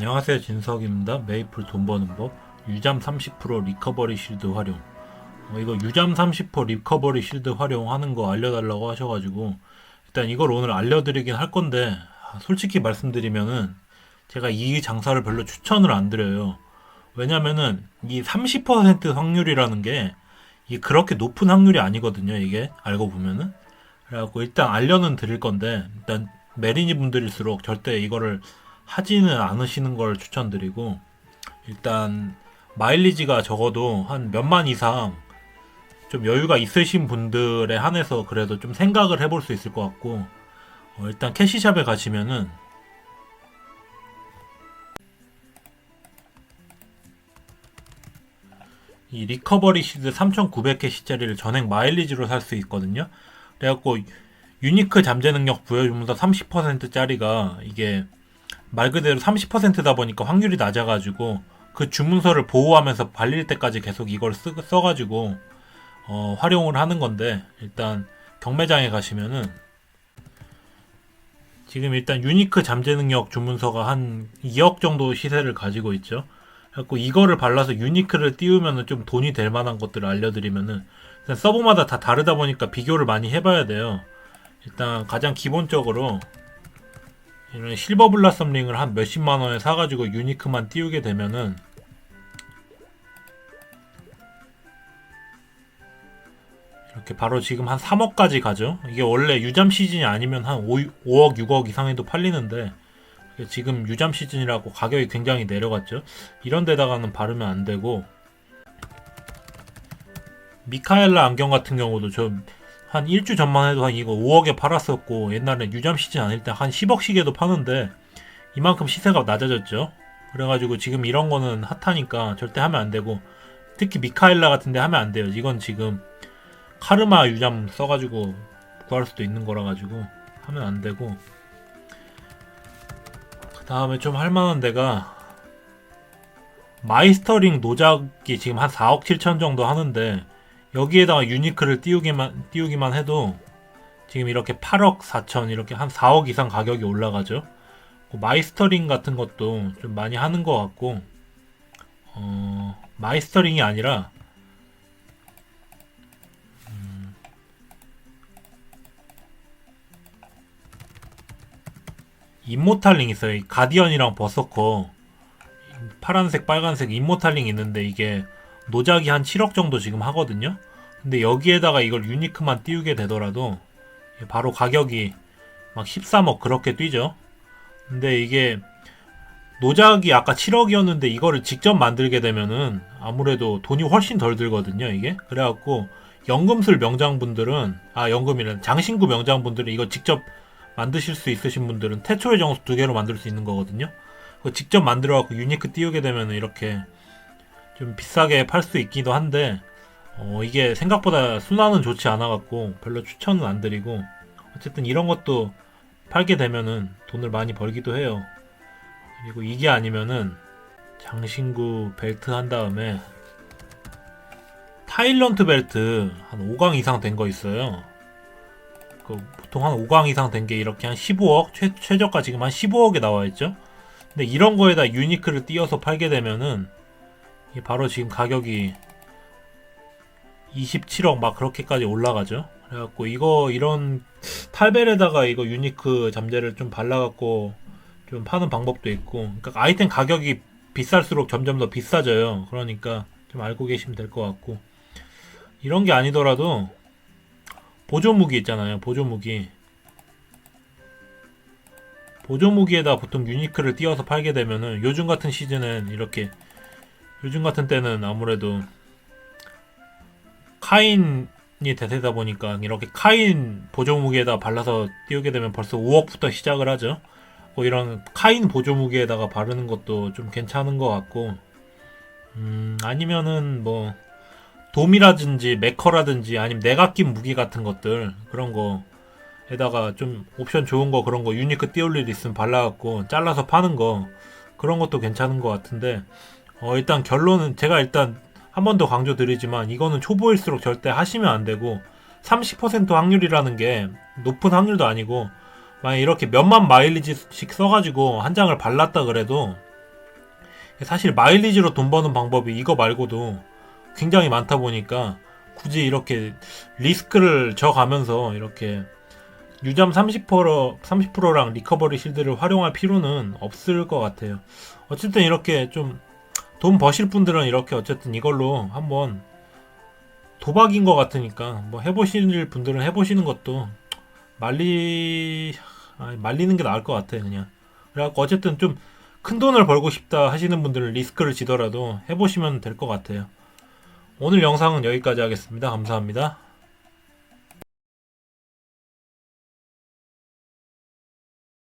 안녕하세요 진석입니다. 메이플 돈 버는 법 유잠 30% 리커버리 실드 활용 어, 이거 유잠 30% 리커버리 실드 활용하는 거 알려달라고 하셔가지고 일단 이걸 오늘 알려드리긴 할 건데 아, 솔직히 말씀드리면은 제가 이 장사를 별로 추천을 안 드려요. 왜냐면은 이 30% 확률이라는 게 이게 그렇게 높은 확률이 아니거든요. 이게 알고 보면은 그래갖고 일단 알려는 드릴 건데 일단 메리니 분들일수록 절대 이거를 하지는 않으시는 걸 추천드리고 일단 마일리지가 적어도 한 몇만 이상 좀 여유가 있으신 분들에 한해서 그래도 좀 생각을 해볼 수 있을 것 같고 어, 일단 캐시샵에 가시면은 이 리커버리 시드 3,900캐시짜리를 전액 마일리지로 살 수 있거든요. 그래갖고 유니크 잠재 능력 부여주면서 30%짜리가 이게 말 그대로 30%다 보니까 확률이 낮아가지고 그 주문서를 보호하면서 발릴 때까지 계속 이걸 쓰, 써가지고 어, 활용을 하는 건데 일단 경매장에 가시면은 지금 일단 유니크 잠재 능력 주문서가 한 2억 정도 시세를 가지고 있죠. 그래갖고 이거를 발라서 유니크를 띄우면은 좀 돈이 될 만한 것들을 알려드리면은 서버마다 다 다르다 보니까 비교를 많이 해봐야 돼요. 일단 가장 기본적으로 이런 실버 블라썸 링을 한 몇십만 원에 사가지고 유니크만 띄우게 되면은 이렇게 바로 지금 한 3억까지 가죠. 이게 원래 유잠 시즌이 아니면 한 5, 5억, 6억 이상에도 팔리는데 지금 유잠 시즌이라고 가격이 굉장히 내려갔죠. 이런 데다가는 바르면 안 되고 미카엘라 안경 같은 경우도 저 한 일주 전만 해도 한 이거 5억에 팔았었고 옛날에 유잠 시즌 아닐 때 한 10억씩에도 파는데 이만큼 시세가 낮아졌죠. 그래가지고 지금 이런 거는 핫하니까 절대 하면 안 되고 특히 미카엘라 같은데 하면 안 돼요. 이건 지금 카르마 유잠 써가지고 구할 수도 있는 거라 가지고 하면 안 되고 그 다음에 좀 할만한 데가 마이스터링 노작이 지금 한 4억 7천 정도 하는데 여기에다가 유니크를 띄우기만 띄우기만 해도 지금 이렇게 8억 4천 이렇게 한 4억 이상 가격이 올라가죠. 그 마이스터링 같은 것도 좀 많이 하는 것 같고 어, 마이스터링이 아니라 음, 임모탈링 있어요. 이 가디언이랑 버서커 파란색, 빨간색 임모탈링 있는데 이게 노작이 한 7억 정도 지금 하거든요. 근데 여기에다가 이걸 유니크만 띄우게 되더라도 바로 가격이 막 13억 그렇게 뛰죠. 근데 이게 노작이 아까 7억이었는데 이거를 직접 만들게 되면은 아무래도 돈이 훨씬 덜 들거든요, 이게. 그래갖고 연금술 명장분들은 아 연금이란 장신구 명장분들은 이거 직접 만드실 수 있으신 분들은 태초의 정수 두 개로 만들 수 있는 거거든요. 직접 만들어갖고 유니크 띄우게 되면은 이렇게 좀 비싸게 팔 수 있기도 한데 어, 이게 생각보다 순환은 좋지 않아갖고 별로 추천은 안 드리고 어쨌든 이런 것도 팔게 되면은 돈을 많이 벌기도 해요. 그리고 이게 아니면은 장신구 벨트 한 다음에 타일런트 벨트 한 5강 이상 된 거 있어요. 그 보통 한 5강 이상 된 게 이렇게 한 15억 최, 최저가 지금 한 15억에 나와 있죠. 근데 이런 거에다 유니크를 띄어서 팔게 되면은 이게 바로 지금 가격이 27억 막 그렇게까지 올라가죠. 그래갖고 이거 이런 탈벨에다가 이거 유니크 잠재를 좀 발라갖고 좀 파는 방법도 있고, 그러니까 아이템 가격이 비쌀수록 점점 더 비싸져요. 그러니까 좀 알고 계시면 될 것 같고 이런 게 아니더라도 보조 무기 있잖아요. 보조 무기. 보조 무기에다 보통 유니크를 띄어서 팔게 되면은 요즘 같은 시즌은 이렇게 요즘 같은 때는 아무래도 카인이 대세다 보니까 이렇게 카인 보조 무기에다 발라서 띄우게 되면 벌써 5억부터 시작을 하죠. 뭐 이런 카인 보조 무기에다가 바르는 것도 좀 괜찮은 것 같고, 음, 아니면은 뭐 돔이라든지 메커라든지 아니면 낀 무기 같은 것들 그런 거에다가 좀 옵션 좋은 거 그런 거 유니크 띄울 일 있으면 발라갖고 잘라서 파는 거 그런 것도 괜찮은 것 같은데 어, 일단 결론은 제가 일단 한 번 더 강조드리지만 이거는 초보일수록 절대 하시면 안 되고 30% 확률이라는 게 높은 확률도 아니고 만약 이렇게 몇만 마일리지씩 써가지고 한 장을 발랐다 그래도 사실 마일리지로 돈 버는 방법이 이거 말고도 굉장히 많다 보니까 굳이 이렇게 리스크를 져가면서 이렇게 유잠 30% 30%랑 리커버리 실드를 활용할 필요는 없을 것 같아요. 어쨌든 이렇게 좀 돈 버실 분들은 이렇게 어쨌든 이걸로 한번 도박인 것 같으니까 뭐 해보실 분들은 해보시는 것도 말리 말리는 게 나을 것 같아 그냥. 그래갖고 어쨌든 좀 큰 돈을 벌고 싶다 하시는 분들은 리스크를 지더라도 해보시면 될 것 같아요. 오늘 영상은 여기까지 하겠습니다. 감사합니다.